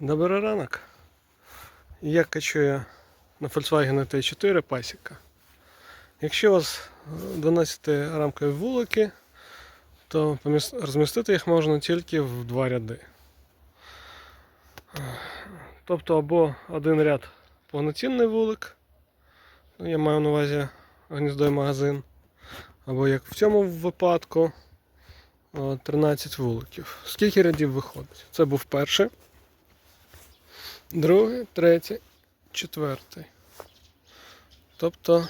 Добрий ранок. Я качую на Volkswagen T4 пасіка. Якщо вас 12 рамкові вулики, то розмістити їх можна тільки в два ряди. Тобто або один ряд повноцінний вулик, ну, я маю на увазі гніздо і магазин, або як в цьому випадку 13 вуликів. Скільки рядів виходить? Це був перший. Другий, третій, четвертий. Тобто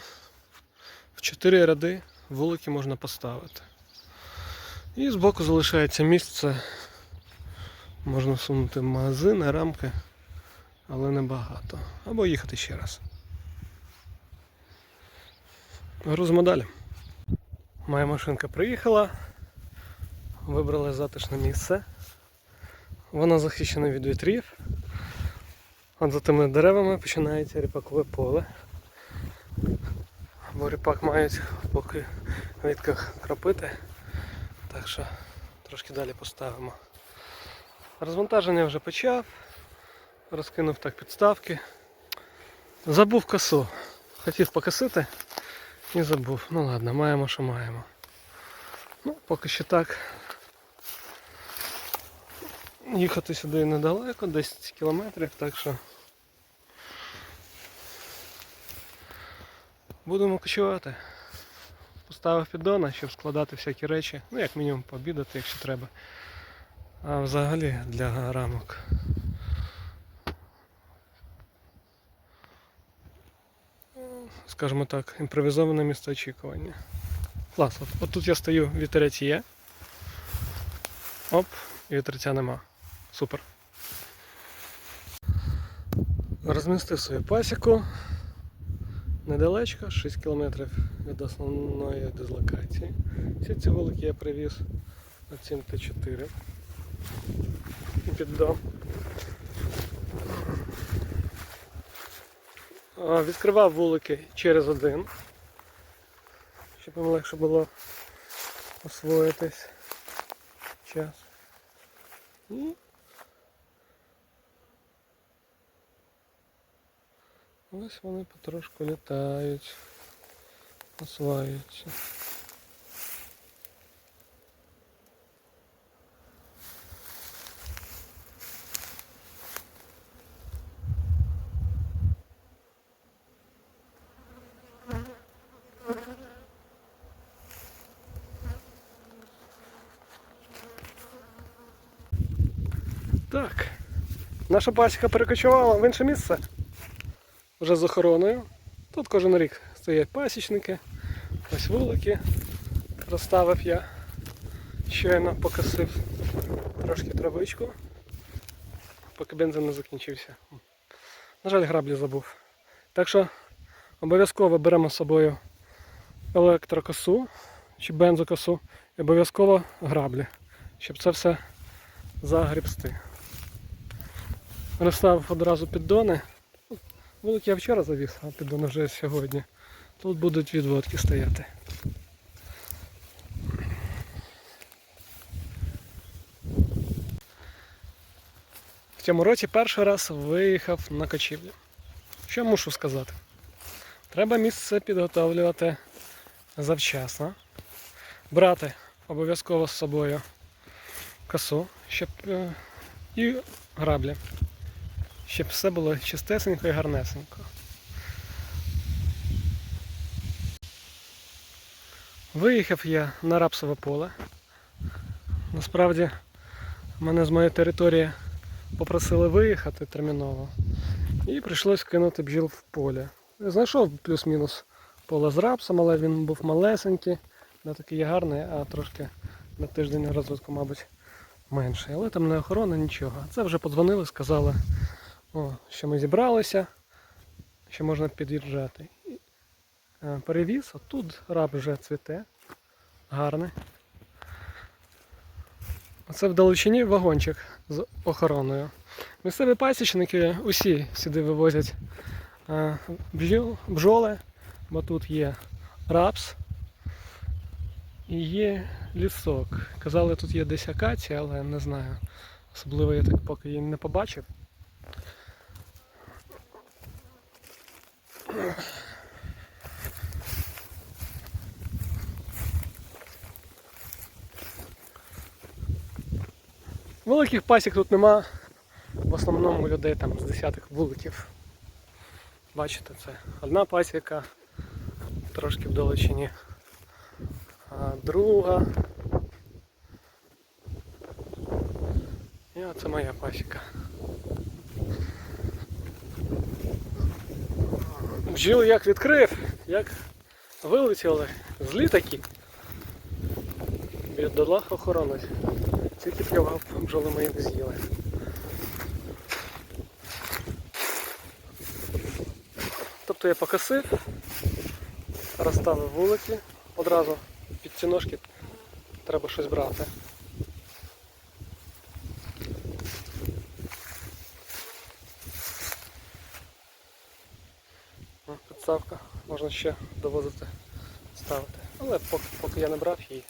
в чотири ряди вулики можна поставити. І збоку залишається місце. Можна всунути магазини, рамки, але небагато. Або їхати ще раз. Грузимо далі. Моя машинка приїхала. Вибрали затишне місце. Воно захищене від вітрів. От за тими деревами починається ріпакове поле. Бо ріпак мають поки в вітках кропити. Так що трошки далі поставимо. Розвантаження вже почав. Розкинув так підставки. Забув косу. Хотів покосити і забув. Ну ладно, маємо, що маємо. Ну, поки що так. Їхати сюди недалеко, 10 кілометрів, так що будемо кочувати. Поставив піддона, щоб складати всякі речі, ну як мінімум пообідати, якщо треба. А взагалі для рамок. Скажімо так, імпровізоване місце очікування. Клас, от, от тут я стою, вітерець є. Оп, і вітерця нема. Супер. Розмістив свою пасіку недалечко, 6 км від основної дислокації. Всі ці вулики я привіз цім Т4 і піддам. А, Відкривав вулики через один, щоб їм легше було освоїтись час. Ось вони потрошку літають, осваюються. Так. Наша пасіка перекочувала в інше місце. Вже з охороною. Тут кожен рік стоять пасічники, ось вулики. Розставив я. Щойно покосив трошки травичку, поки бензин не закінчився. На жаль, граблі забув. Так що обов'язково беремо з собою електрокосу чи бензокосу і обов'язково граблі, щоб це все загрібсти. Розставив одразу піддони. Вулик я вчора завіз, а піддони вже сьогодні. Тут будуть відводки стояти. В цьому році перший раз виїхав на кочівлю. Що мушу сказати? Треба місце підготовлювати завчасно. Брати обов'язково з собою косу, щоб е, і граблі, щоб все було чистесенько і гарнесенько. Виїхав я на рапсове поле. Насправді мене з моєї території попросили виїхати терміново. І прийшлось кинути бджіл в поле. Я Знайшов плюс-мінус поле з рапсом, але він був малесенький, не такий гарний, а трошки на тиждень розвитку, мабуть, менше. Але там не охорона, нічого. Це вже подзвонили, сказали, о, що ми зібралися, що можна під'їжджати. Е, Перевіз, а тут раб вже цвіте, гарний. Оце в Далечині вагончик з охороною. Місцеві пасічники усі сюди вивозять е, бджоли, бо тут є рапс і є лісок. Казали, тут є десь акація, але не знаю. Особливо я так поки її не побачив. Великих пасік тут нема. В основному людей там з десятих вуликів. Бачите, це одна пасіка, трошки в. А друга. І оце моя пасіка. Бджіл як відкрив, як вилетіли. Злі такі. Бідолах охоронець. Тільки плював, бджоли мої не з'їли. Тобто я покосив, розставив вулики, одразу під ці ножки треба щось брати. О, Підставка, можна ще довозити, ставити. Але поки, поки я не брав її.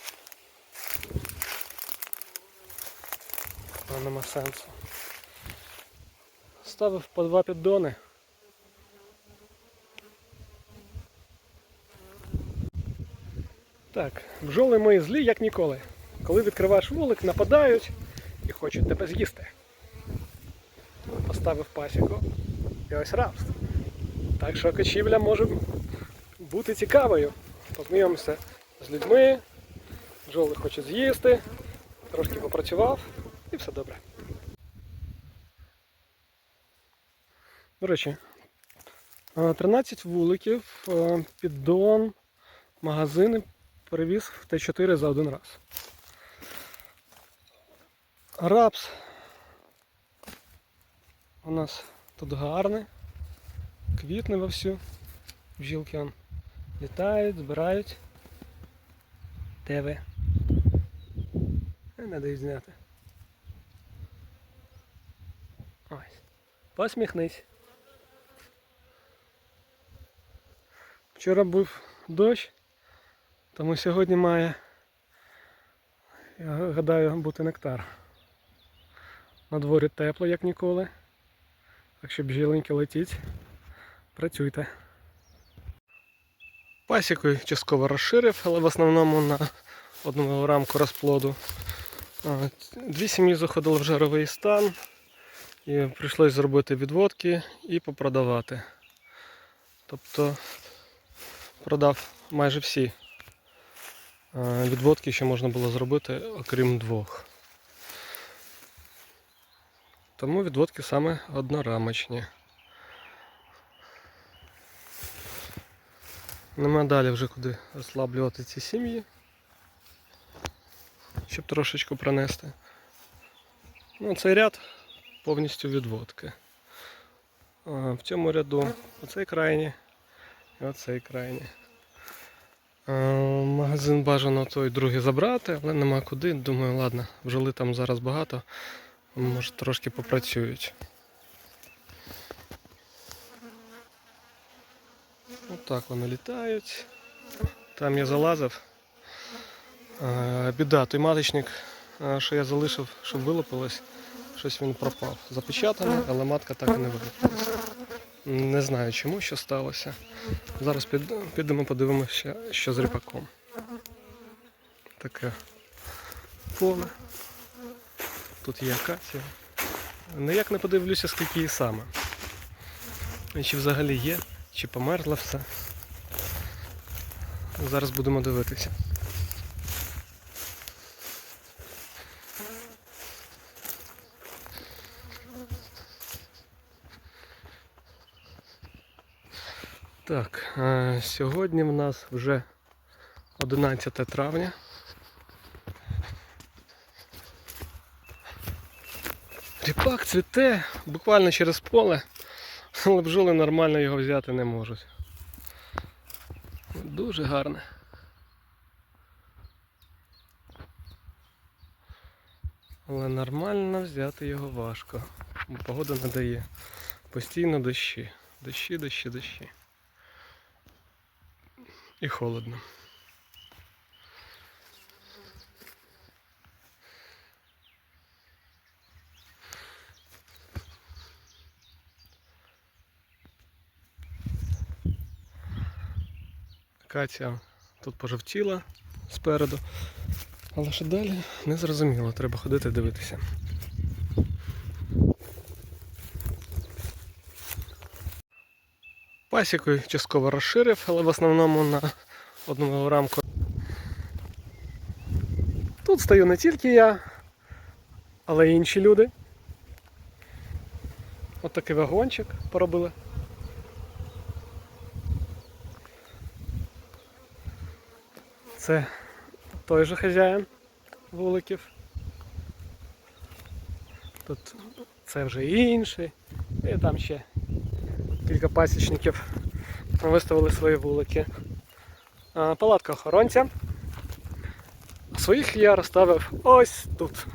нема сенсу. Ставив по два піддони. Так, бджоли мої злі, як ніколи. Коли відкриваєш вулик, нападають і хочуть тебе з'їсти. Поставив пасіку і ось рабство. Так що кочівля може бути цікавою. Познайомився з людьми, бджоли хочуть з'їсти, трошки попрацював і все добре. До речі, е, 13 вуликів, е, піддон, магазини перевіз в Т4 за один раз. Рапс у нас тут гарний, квітне вовсю, бджілки он літають, збирають. Де ви? Не дають зняти. Ось. Посміхнись. Вчора був дощ, тому сьогодні має, я гадаю, бути нектар. На дворі тепло, як ніколи. Так що бджіленьки летіть. Працюйте. Пасіку частково розширив, але в основному на одному рамку розплоду. Дві сім'ї заходили в жаровий стан. І прийшлось зробити відводки і попродавати. Тобто продав майже всі відводки, що можна було зробити, окрім двох. Тому відводки саме однорамочні. Нема далі вже куди розслаблювати ці сім'ї, щоб трошечку пронести. Ну, цей ряд повністю відводки. В цьому ряду оцей крайній і оцей крайній. Магазин бажано той другий забрати, але нема куди. Думаю, ладно, бджоли там зараз багато, може трошки попрацюють. Отак вони літають. Там я залазив. Біда, той маточник, що я залишив, щоб вилупилось, щось він пропав. Запечатаний, але матка так і не вилупилась. Не знаю чому, що сталося. Зараз підемо подивимося, що з ріпаком. Таке поле. Тут є акація. Ніяк не подивлюся, скільки її саме. Чи взагалі є, чи померло все. Зараз будемо дивитися. Так, е, сьогодні в нас вже 11 травня. Ріпак цвіте буквально через поле, але бджоли нормально його взяти не можуть. Дуже гарне. Але нормально взяти його важко, бо погода не дає. Постійно дощі. Дощі, дощі, дощі. І холодно. Катя тут пожовтіла спереду. Але що далі не зрозуміло, треба ходити дивитися. Пасіку частково розширив, але в основному на одному рамку. Тут стою не тільки я, але й інші люди. От такий вагончик поробили. Це той же хазяїн вуликів. Тут це вже інший. І там ще кілька пасічників виставили свої вулики. Палатка охоронця. Своїх я розставив ось тут.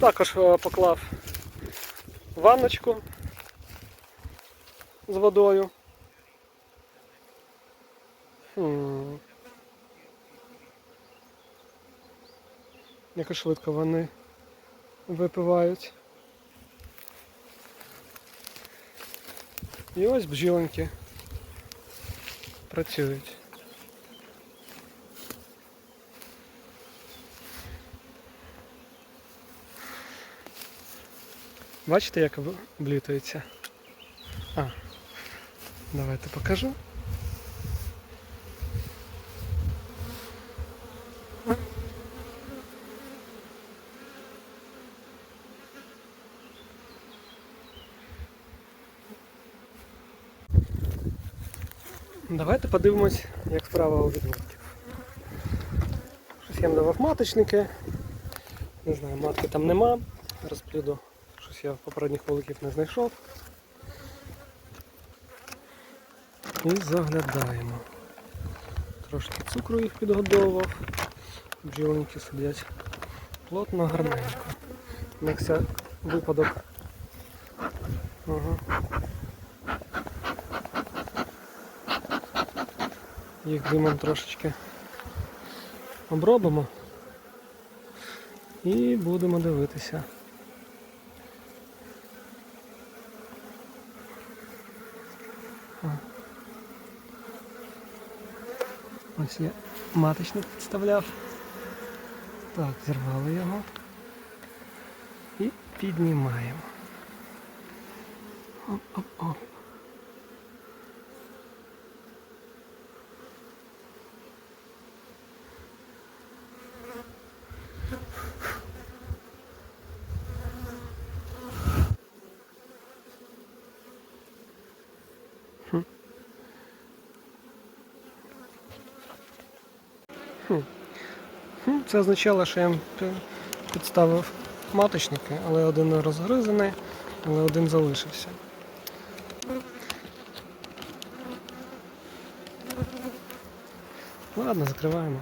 Також поклав ванночку з водою. Хм. Якось швидко вони випивають. І ось бджілоньки працюють. Бачите, як об- облітується? А, давайте покажу. Давайте подивимось, як справа у відводків. Щось я давав маточники. Не знаю, матки там нема. Розпліду. Щось я попередніх вуликів не знайшов. І заглядаємо. Трошки цукру їх підгодовував. Бджілники сидять плотно, гарненько. На всяк випадок. Ага. Їх димом трошечки обробимо і будемо дивитися. Ось я маточник підставляв. Так, зірвали його і піднімаємо. Оп-оп-оп. Це означало, що я підставив маточники, але один не розгризаний, але один залишився. Ладно, закриваємо.